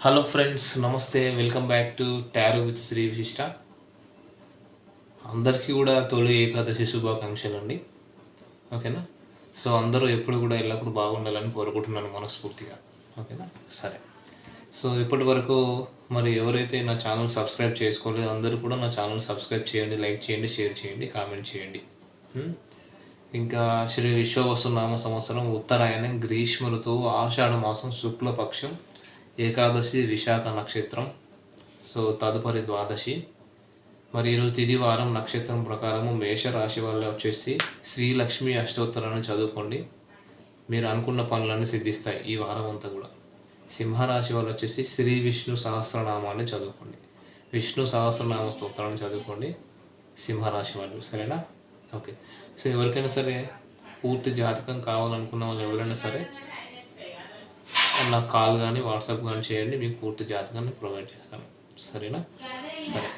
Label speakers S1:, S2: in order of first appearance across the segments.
S1: Hello friends నమస్తే welcome back to tarot with Shri Vishishta అందరికీ కూడా తొలి ఏకాదశి శుభాకాంక్షలు అండి ఓకేనా? సో అందరూ ఎప్పుడు కూడా ఎల్లప్పుడూ బాగుండాలని కోరుకుంటున్నాను మనస్ఫూర్తిగా. ఓకేనా? సరే. సో ఇప్పటి వరకు మరి ఎవరైతే నా ఛానల్ సబ్స్క్రైబ్ చేసుకోలేదో అందరూ కూడా నా ఛానల్ సబ్స్క్రైబ్ చేయండి లైక్ చేయండి షేర్ చేయండి కామెంట్ చేయండి. ఇంకా శ్రీ విశ్వవసునామ సంవత్సరం ఉత్తరాయణం గ్రీష్మ ఋతువు ఆషాఢ మాసం శుక్లపక్షం ఏకాదశి విశాఖ నక్షత్రం. సో తదుపరి ద్వాదశి. మరి ఈరోజు తిది వారం నక్షత్రం ప్రకారము మేషరాశి వల్ల వచ్చేసి శ్రీలక్ష్మి అష్టోత్తరాన్ని చదువుకోండి. మీరు అనుకున్న పనులన్నీ సిద్ధిస్తాయి ఈ వారం అంతా కూడా. సింహరాశి వాళ్ళు వచ్చేసి శ్రీ విష్ణు సహస్రనామాన్ని చదువుకోండి. విష్ణు సహస్రనామ స్తోత్రాన్ని చదువుకోండి సింహరాశి వాళ్ళు. సరేనా? ఓకే. సో ఎవరికైనా సరే పూర్తి జాతకం కావాలనుకున్న వాళ్ళు ఎవరైనా సరే నాకు కాల్ కానీ వాట్సాప్ కానీ చేయండి మీకు పూర్తి జాతకాన్ని ప్రొవైడ్ చేస్తాను. సరేనా? సరే.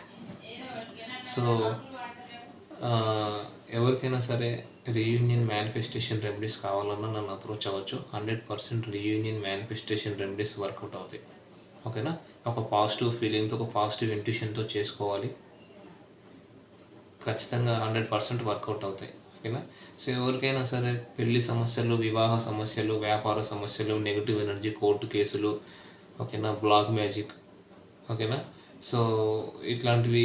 S1: సో ఎవరికైనా సరే రీయూనియన్ మేనిఫెస్టేషన్ రెమెడీస్ కావాలన్నా నన్ను అప్రోచ్ అవ్వచ్చు. Hundred percent reunion manifestation remedies workout అవుతాయి. ఓకేనా? ఒక పాజిటివ్ ఫీలింగ్తో ఒక పాజిటివ్ ఇంట్యూషన్తో చేసుకోవాలి. ఖచ్చితంగా హండ్రెడ్ పర్సెంట్ వర్కౌట్ అవుతాయి. ఓకేనా? సో ఎవరికైనా సరే పెళ్ళి సమస్యలు వివాహ సమస్యలు వ్యాపార సమస్యలు నెగిటివ్ ఎనర్జీ కోర్టు కేసులు ఓకేనా? బ్లాక్ మ్యాజిక్ ఓకేనా? సో ఇట్లాంటివి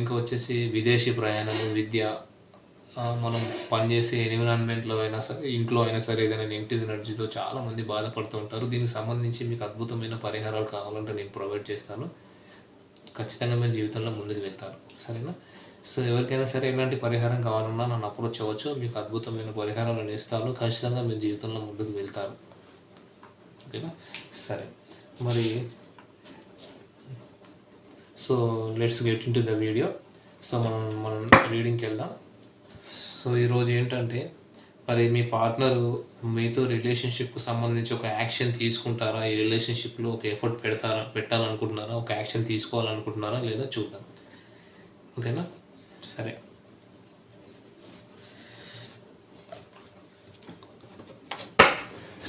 S1: ఇంకా వచ్చేసి విదేశీ ప్రయాణము విద్య మనం పనిచేసే ఎన్విరాన్మెంట్లో అయినా సరే ఇంట్లో అయినా సరే ఏదైనా నెగిటివ్ ఎనర్జీతో చాలామంది బాధపడుతూ ఉంటారు. దీనికి సంబంధించి మీకు అద్భుతమైన పరిహారాలు కావాలంటే నేను ప్రొవైడ్ చేస్తాను. ఖచ్చితంగా మీ జీవితంలో ముందుకు వెళ్తారు. సరేనా? సో ఎవరికైనా సరే ఎలాంటి పరిహారం కావాలన్నా నన్ను అప్రోచ్ అవ్వచ్చు. మీకు అద్భుతమైన పరిహారాలు నేను ఇస్తాను. ఖచ్చితంగా మీ జీవితంలో ముందుకు వెళ్తారు ఓకేనా? సరే. మరి so let's get into the video. So మనం మనం రీడింగ్కి వెళ్దాం. సో ఈరోజు ఏంటంటే మరి మీ పార్ట్నర్ మీతో రిలేషన్షిప్కి సంబంధించి ఒక యాక్షన్ తీసుకుంటారా? ఈ రిలేషన్షిప్లో ఒక ఎఫర్ట్ పెడతారా పెట్టాలనుకుంటున్నారా? ఒక యాక్షన్ తీసుకోవాలనుకుంటున్నారా? లేదా చూద్దాం. ఓకేనా? సరే.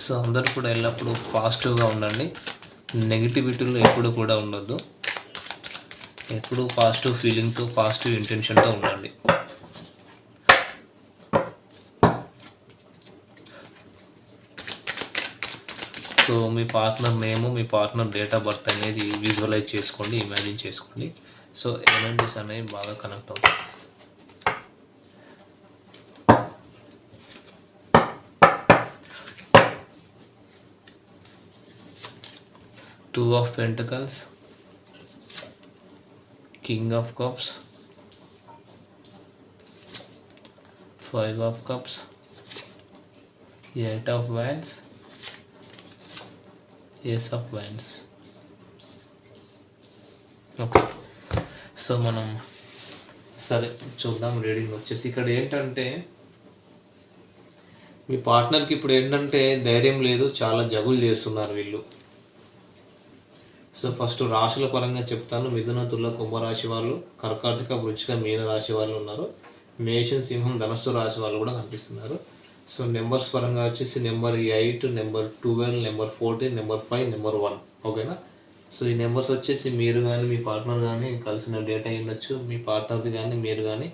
S1: సో అందరూ కూడా ఎల్లప్పుడూ పాజిటివ్గా ఉండండి. నెగిటివిటీలో ఎప్పుడు కూడా ఉండొద్దు. ఎప్పుడూ పాజిటివ్ ఫీలింగ్తో పాజిటివ్ ఇంటెన్షన్తో ఉండండి. సో మీ పార్ట్నర్ నేము మీ పార్ట్నర్ డేట్ ఆఫ్ బర్త్ అనేది విజువలైజ్ చేసుకోండి ఇమాజిన్ చేసుకోండి. సో ఎనర్జీస్ అనేవి బాగా కనెక్ట్ అవుతాయి two of pentacles king of cups five of cups eight of wands ace of wands okay so మనం సరే చూద్దాం రీడింగ్ వచ్చేసి. ఇక్కడ ఏంటంటే మీ పార్ట్నర్కి ఇప్పుడు ఏంటంటే ధైర్యం లేదు చాలా జగులు చేస్తున్నారు వీళ్ళు. సో ఫస్ట్ రాశుల పరంగా చెప్తాను. మిథున తుల కుంభరాశి వాళ్ళు కర్కాటక వృచ్చిక మీన రాశి వాళ్ళు ఉన్నారు. మేషం సింహం ధనస్సు రాశి వాళ్ళు కూడా కనిపిస్తున్నారు. సో నెంబర్స్ పరంగా వచ్చేసి number eight number twelve number fourteen number five number one. ఓకేనా? సో ఈ నెంబర్స్ వచ్చేసి మీరు కానీ మీ పార్ట్నర్ కానీ కలిసిన డేట్ అయి ఉండొచ్చు. మీ పార్ట్నర్ది కానీ మీరు కానీ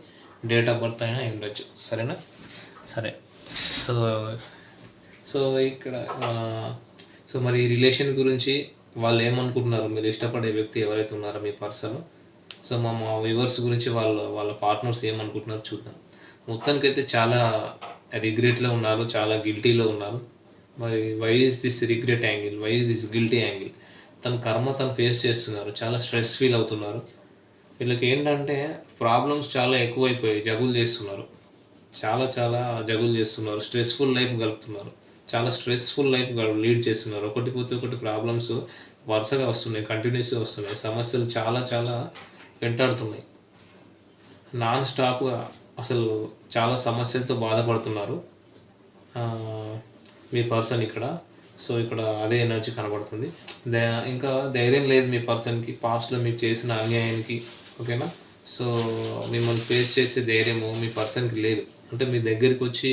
S1: డేట్ ఆఫ్ బర్త్ అయినా అయి ఉండొచ్చు. సరేనా? సరే. సో సో ఇక్కడ సో మరి ఈ రిలేషన్ గురించి వాళ్ళు ఏమనుకుంటున్నారు మీరు ఇష్టపడే వ్యక్తి ఎవరైతే ఉన్నారో మీ పర్సన్. సో మా మా వ్యూవర్స్ గురించి వాళ్ళ వాళ్ళ పార్ట్నర్స్ ఏమనుకుంటున్నారో చూద్దాం. మొత్తానికైతే చాలా రిగ్రెట్లో ఉన్నారు చాలా గిల్టీలో ఉన్నారు. మరి why is this regret angle why is this guilty angle తన కర్మ తను ఫేస్ చేస్తున్నారు చాలా స్ట్రెస్ ఫీల్ అవుతున్నారు. వీళ్ళకి ఏంటంటే ప్రాబ్లమ్స్ చాలా ఎక్కువైపోయాయి జగులు చేస్తున్నారు. చాలా చాలా జగులు చేస్తున్నారు స్ట్రెస్ఫుల్ లైఫ్ గడుపుతున్నారు. చాలా స్ట్రెస్ఫుల్ లైఫ్ లీడ్ చేస్తున్నారు. ఒకటి పోతే ఒకటి ప్రాబ్లమ్స్ వరుసగా వస్తున్నాయి కంటిన్యూస్గా వస్తున్నాయి. సమస్యలు చాలా చాలా వెంటాడుతున్నాయి. నాన్ స్టాప్గా అసలు చాలా సమస్యలతో బాధపడుతున్నారు. మీ పర్సన్ ఇక్కడ. సో ఇక్కడ అదే ఎనర్జీ కనబడుతుంది. ఇంకా ధైర్యం లేదు మీ పర్సన్కి పాస్ట్లో మీకు చేసిన అన్యాయానికి ఓకేనా సో మిమ్మల్ని ఫేస్ చేసే ధైర్యము మీ పర్సన్కి లేదు. అంటే మీ దగ్గరికి వచ్చి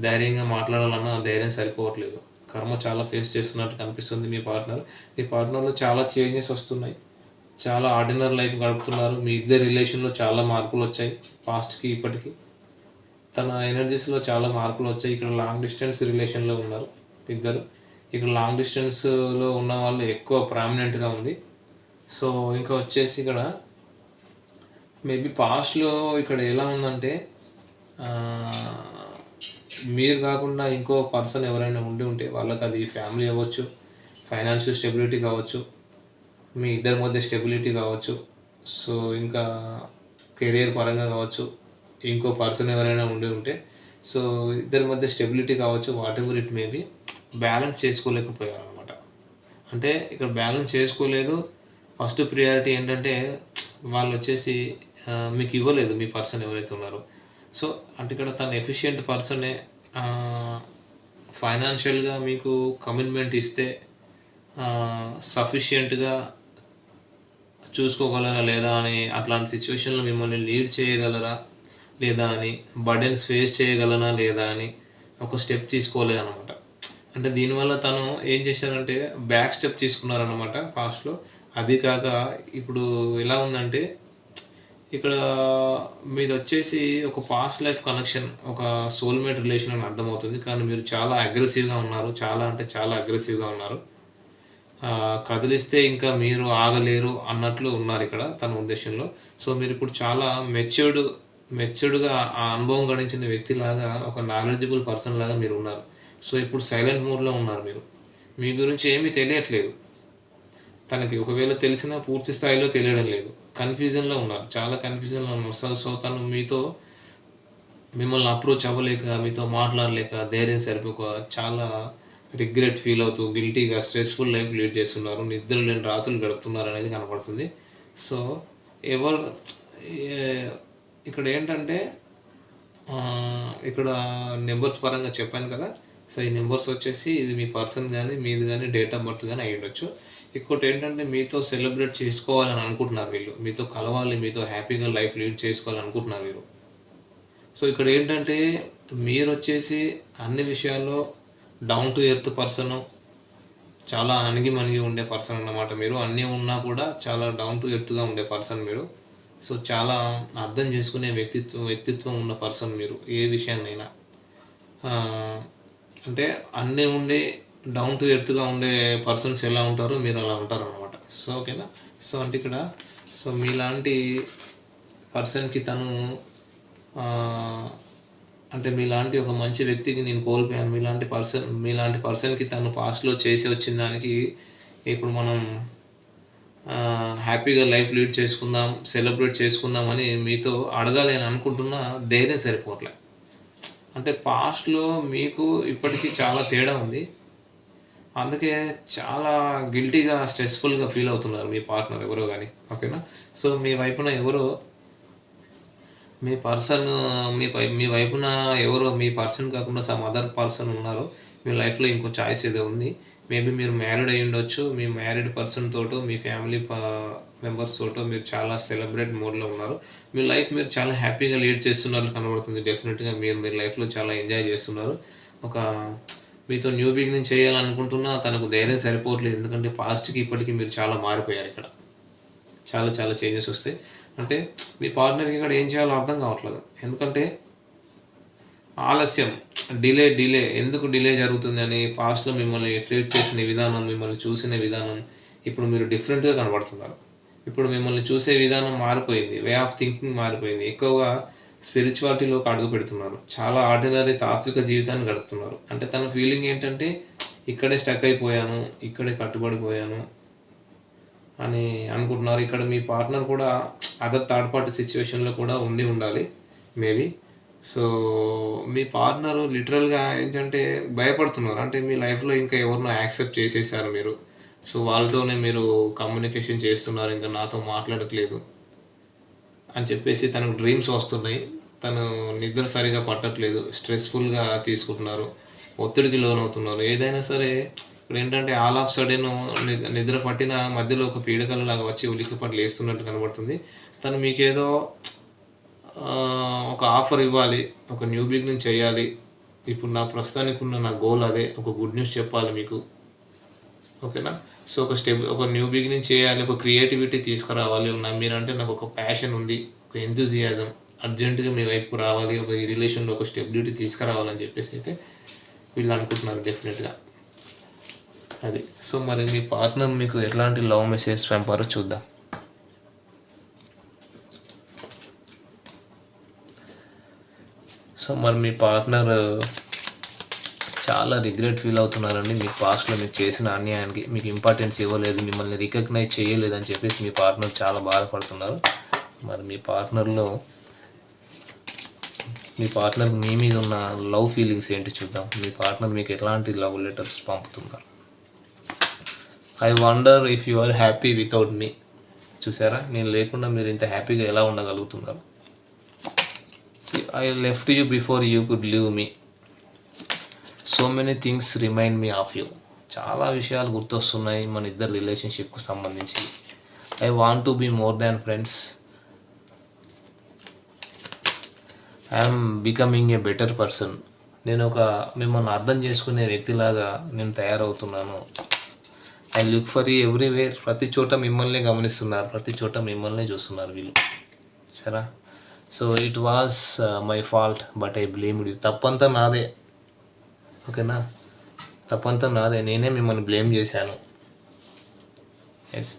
S1: ధైర్యంగా మాట్లాడాలన్న ధైర్యం సరిపోవట్లేదు. కర్మ చాలా ఫేస్ చేస్తున్నట్టు కనిపిస్తుంది మీ పార్ట్నర్ మీ పార్ట్నర్లో చాలా చేంజెస్ వస్తున్నాయి. చాలా ఆర్డినరీ లైఫ్ గడుపుతున్నారు. మీ ఇద్దరు రిలేషన్లో చాలా మార్పులు వచ్చాయి. పాస్ట్కి ఇప్పటికి. తన ఎనర్జీస్లో చాలా మార్పులు వచ్చాయి. ఇక్కడ లాంగ్ డిస్టెన్స్ రిలేషన్లో ఉన్నారు ఇద్దరు. ఇక్కడ లాంగ్ డిస్టెన్స్లో ఉన్న వాళ్ళు ఎక్కువ ప్రామినెంట్గా ఉంది. సో ఇంకా వచ్చేసి ఇక్కడ మేబీ పాస్ట్లో ఇక్కడ ఎలా ఉందంటే మీరు కాకుండా ఇంకో పర్సన్ ఎవరైనా ఉండి ఉంటే వాళ్ళకి అది ఫ్యామిలీ అవ్వచ్చు ఫైనాన్షియల్ స్టెబిలిటీ కావచ్చు మీ ఇద్దరి మధ్య స్టెబిలిటీ కావచ్చు సో ఇంకా కెరియర్ పరంగా కావచ్చు ఇంకో పర్సన్ ఎవరైనా ఉండి ఉంటే సో ఇద్దరి మధ్య స్టెబిలిటీ కావచ్చు whatever it maybe balance చేసుకోలేకపోయారు అనమాట అంటే ఇక్కడ బ్యాలెన్స్ చేసుకోలేదు. ఫస్ట్ ప్రియారిటీ ఏంటంటే వాళ్ళు వచ్చేసి మీకు ఇవ్వలేదు మీ పర్సన్ ఎవరైతే ఉన్నారో. సో అంటే ఇక్కడ తను ఎఫిషియంట్ పర్సనే ఫైనాన్షియల్గా మీకు కమిట్మెంట్ ఇస్తే సఫిషియెంట్గా చూసుకోగలరా లేదా అని అట్లాంటి సిచ్యువేషన్లో మిమ్మల్ని లీడ్ చేయగలరా లేదా అని బర్డెన్స్ ఫేస్ చేయగలనా లేదా అని ఒక స్టెప్ తీసుకోలేదన్నమాట. అంటే దీనివల్ల తను ఏం చేశారంటే బ్యాక్ స్టెప్ తీసుకున్నారనమాట పాస్ట్లో అది కాక ఇప్పుడు ఎలా ఉందంటే ఇక్కడ మీది వచ్చేసి ఒక పాస్ట్ లైఫ్ కనెక్షన్ ఒక సోల్మేట్ రిలేషన్ అని అర్థమవుతుంది. కానీ మీరు చాలా అగ్రెసివ్గా ఉన్నారు. చాలా అంటే చాలా అగ్రెసివ్గా ఉన్నారు. కదిలిస్తే ఇంకా మీరు ఆగలేరు అన్నట్లు ఉన్నారు ఇక్కడ తన ఉద్దేశంలో. సో మీరు ఇప్పుడు చాలా మెచ్యూర్డ్ మెచ్యూర్డ్గా ఆ అనుభవం గడించిన వ్యక్తిలాగా ఒక నాలెడ్జబుల్ పర్సన్ లాగా మీరు ఉన్నారు. సో ఇప్పుడు సైలెంట్ మూడ్లో ఉన్నారు మీరు. మీ గురించి ఏమీ తెలియట్లేదు. తనకి ఒకవేళ తెలిసినా పూర్తి స్థాయిలో తెలియడం లేదు. కన్ఫ్యూజన్లో ఉన్నారు. చాలా కన్ఫ్యూజన్లో ఉన్నారు. సో సో తను మీతో మిమ్మల్ని అప్రోచ్ అవ్వలేక మీతో మాట్లాడలేక ధైర్యం సరిపోక చాలా రిగ్రెట్ ఫీల్ అవుతూ గిల్టీగా స్ట్రెస్ఫుల్ లైఫ్ లీడ్ చేస్తున్నారు. నిద్ర లేని రాత్రులు గడుపుతున్నారు అనేది కనపడుతుంది. సో ఎవరు ఇక్కడ ఏంటంటే ఇక్కడ నెంబర్స్ పరంగా చెప్పాను కదా. సో ఈ నెంబర్స్ వచ్చేసి ఇది మీ పర్సన్ కానీ మీది కానీ డేట్ ఆఫ్ బర్త్ కానీ అయి ఉండొచ్చు. ఇంకోటి ఏంటంటే మీతో సెలబ్రేట్ చేసుకోవాలని అనుకుంటున్నారు వీళ్ళు. మీతో కలవాలి మీతో హ్యాపీగా లైఫ్ లీడ్ చేసుకోవాలని అనుకుంటున్నారు వీళ్ళు సో ఇక్కడ ఏంటంటే మీరు వచ్చేసి అన్ని విషయాల్లో డౌన్ టు ఎర్త్ పర్సన్ చాలా అణిగి మణిగి ఉండే పర్సన్ అన్నమాట మీరు. అన్నీ ఉన్నా కూడా చాలా డౌన్ టు ఎర్త్గా ఉండే పర్సన్ మీరు. సో చాలా అర్థం చేసుకునే వ్యక్తిత్వం వ్యక్తిత్వం ఉన్న పర్సన్ మీరు ఏ విషయాన్నైనా. అంటే అన్నీ ఉండి డౌన్ టు ఎర్త్గా ఉండే పర్సన్స్ ఎలా ఉంటారో మీరు అలా ఉంటారు అనమాట సో ఓకేనా? సో అంటే ఇక్కడ సో మీలాంటి పర్సన్కి తను అంటే మీలాంటి ఒక మంచి వ్యక్తికి నేను కోల్పోయాను. మీలాంటి పర్సన్ మీలాంటి పర్సన్కి తను పాస్ట్లో చేసి వచ్చిన దానికి ఇప్పుడు మనం హ్యాపీగా లైఫ్ లీడ్ చేసుకుందాం సెలబ్రేట్ చేసుకుందాం అని మీతో అడగాలి అని అనుకుంటున్నా ధైర్యం సరిపోవట్లే. అంటే పాస్ట్లో మీకు ఇప్పటికీ చాలా తేడా ఉంది. అందుకే చాలా గిల్టీగా స్ట్రెస్ఫుల్గా ఫీల్ అవుతున్నారు మీ పార్ట్నర్ ఎవరో కానీ ఓకేనా సో మీ వైపున ఎవరో మీ పర్సన్ మీ మీ వైపున ఎవరో మీ పర్సన్ కాకుండా సమ్ అదర్ పర్సన్ ఉన్నారు మీ లైఫ్లో ఇంకో చాయిస్ ఏదో ఉంది. మేబీ మీరు మ్యారీడ్ అయి ఉండొచ్చు. మీ మ్యారీడ్ పర్సన్ తోటో మీ ఫ్యామిలీ మెంబర్స్ తోటో మీరు చాలా సెలబ్రేట్ మోడ్లో ఉన్నారు. మీ లైఫ్ మీరు చాలా హ్యాపీగా లీడ్ చేస్తున్నట్లు కనబడుతుంది. డెఫినెట్గా మీరు మీ లైఫ్లో చాలా ఎంజాయ్ చేస్తున్నారు. ఒక మీతో న్యూ బిగినింగ్ చేయాలనుకుంటున్నా తనకు ధైర్యం సరిపోవట్లేదు. ఎందుకంటే పాస్ట్కి ఇప్పటికీ మీరు చాలా మారిపోయారు ఇక్కడ. చాలా చాలా చేంజెస్ వస్తాయి. అంటే మీ పార్ట్నర్కి ఇక్కడ ఏం చేయాలో అర్థం కావట్లేదు. ఎందుకంటే ఆలస్యం డిలే డిలే. ఎందుకు డిలే జరుగుతుంది అని పాస్ట్లో మిమ్మల్ని ట్రీట్ చేసిన విధానం మిమ్మల్ని చూసిన విధానం ఇప్పుడు మీరు డిఫరెంట్గా కనబడుతున్నారు. ఇప్పుడు మిమ్మల్ని చూసే విధానం మారిపోయింది వే ఆఫ్ థింకింగ్ మారిపోయింది. ఎక్కువగా స్పిరిచువాలిటీలోకి అడుగు పెడుతున్నారు. చాలా ఆర్డినరీ తాత్విక జీవితాన్ని గడుపుతున్నారు. అంటే తన ఫీలింగ్ ఏంటంటే ఇక్కడే స్టక్ అయిపోయాను ఇక్కడే కట్టుబడిపోయాను అని అనుకుంటున్నారు. ఇక్కడ మీ పార్ట్నర్ కూడా అదర్ థర్డ్ పార్టీ సిచ్యువేషన్లో కూడా ఉండి ఉండాలి మేబీ సో మీ పార్ట్నర్ లిటరల్గా ఏంటంటే భయపడుతున్నారు. అంటే మీ లైఫ్లో ఇంకా ఎవరినో యాక్సెప్ట్ చేసేసారు మీరు. సో వాళ్ళతోనే మీరు కమ్యూనికేషన్ చేస్తున్నారు ఇంకా నాతో మాట్లాడట్లేదు అని చెప్పేసి తనకు డ్రీమ్స్ వస్తున్నాయి. తను నిద్ర సరిగా పట్టట్లేదు స్ట్రెస్ఫుల్గా తీసుకుంటున్నారు ఒత్తిడికి లోనవుతున్నారు. ఏదైనా సరే ఇప్పుడు ఏంటంటే ఆల్ ఆఫ్ సడన్ నిద్ర పట్టిన మధ్యలో ఒక పీడకలలాగా వచ్చి ఉలిక్కిపడి లేస్తున్నట్టు కనబడుతుంది. తను మీకేదో ఒక ఆఫర్ ఇవ్వాలి ఒక న్యూ బిగినింగ్ చేయాలి. ఇప్పుడు నా ప్రస్తుతానికి ఉన్న నా గోల్ అదే ఒక గుడ్ న్యూస్ చెప్పాలి మీకు. ఓకేనా సో ఒక స్టెప్ ఒక న్యూ బిగినింగ్ చేయాలి ఒక క్రియేటివిటీ తీసుకురావాలి నా మీరంటే నాకు ఒక ప్యాషన్ ఉంది ఒక ఎంతూజియాజం అర్జెంటుగా మీ వైపు రావాలి ఒక ఈ రిలేషన్లో ఒక స్టెబిలిటీ తీసుకురావాలని చెప్పేసి అయితే వీళ్ళు అనుకుంటున్నారు డెఫినెట్గా అది. సో మరి మీ పార్ట్నర్ మీకు ఎట్లాంటి లవ్ మెసేజ్ పంపారో చూద్దాం. సో మరి మీ పార్ట్నర్ చాలా రిగ్రెట్ ఫీల్ అవుతున్నారండి మీ పాస్ట్లో మీకు చేసిన అన్యాయానికి మీకు ఇంపార్టెన్స్ ఇవ్వలేదు మిమ్మల్ని రికగ్నైజ్ చేయలేదని చెప్పేసి మీ పార్ట్నర్ చాలా బాధపడుతున్నారు. మరి మీ పార్ట్నర్లో మీ పార్ట్నర్ మీ మీద ఉన్న లవ్ ఫీలింగ్స్ ఏంటి చూద్దాం. మీ పార్ట్నర్ మీకు ఎలాంటి లవ్ లెటర్స్ పంపుతున్నారు I wonder if you are happy without me చూసారా? నేను లేకుండా మీరు ఇంత హ్యాపీగా ఎలా ఉండగలుగుతున్నారు? I left you before you could leave me so many things remind me of you చాలా విషయాలు గుర్తొస్తున్నాయి మన ఇద్దరు రిలేషన్షిప్కు సంబంధించి. I want to be more than friends I'm becoming a better person నేను ఒక మిమ్మల్ని అర్థం చేసుకునే వ్యక్తిలాగా నేను తయారవుతున్నాను. ఐ లుక్ ఫర్ ఎవ్రీవేర్ ప్రతి చోట మిమ్మల్ని గమనిస్తున్నారు. ప్రతి చోట మిమ్మల్ని చూస్తున్నారు వీళ్ళు. సరే so it was my fault but I blame you తప్పంతా నాదే. ఓకేనా తప్పంతా నాదే. నేనే మిమ్మల్ని బ్లేమ్ చేశాను. Yes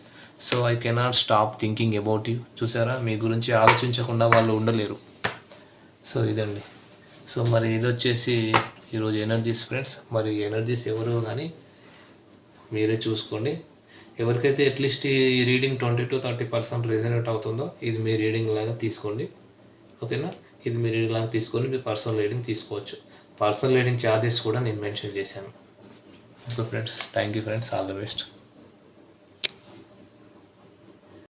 S1: so I cannot stop thinking about you చూసారా? మీ గురించి ఆలోచించకుండా వాళ్ళు ఉండలేరు. సో ఇదండి. సో మరి ఇది వచ్చేసి ఈరోజు ఎనర్జీస్ ఫ్రెండ్స్ మరి ఎనర్జీస్ ఎవరు కానీ మీరే చూసుకోండి. ఎవరికైతే అట్లీస్ట్ ఈ reading twenty to thirty percent resonate అవుతుందో ఇది మీ రీడింగ్ లాగా తీసుకోండి. ఓకేనా ఇది మీ రీడింగ్ లాగా తీసుకొని మీ పర్సనల్ రీడింగ్ తీసుకోవచ్చు. పర్సనల్ రీడింగ్ ఛార్జెస్ కూడా నేను మెన్షన్ చేశాను. Okay friends thank you friends all the best.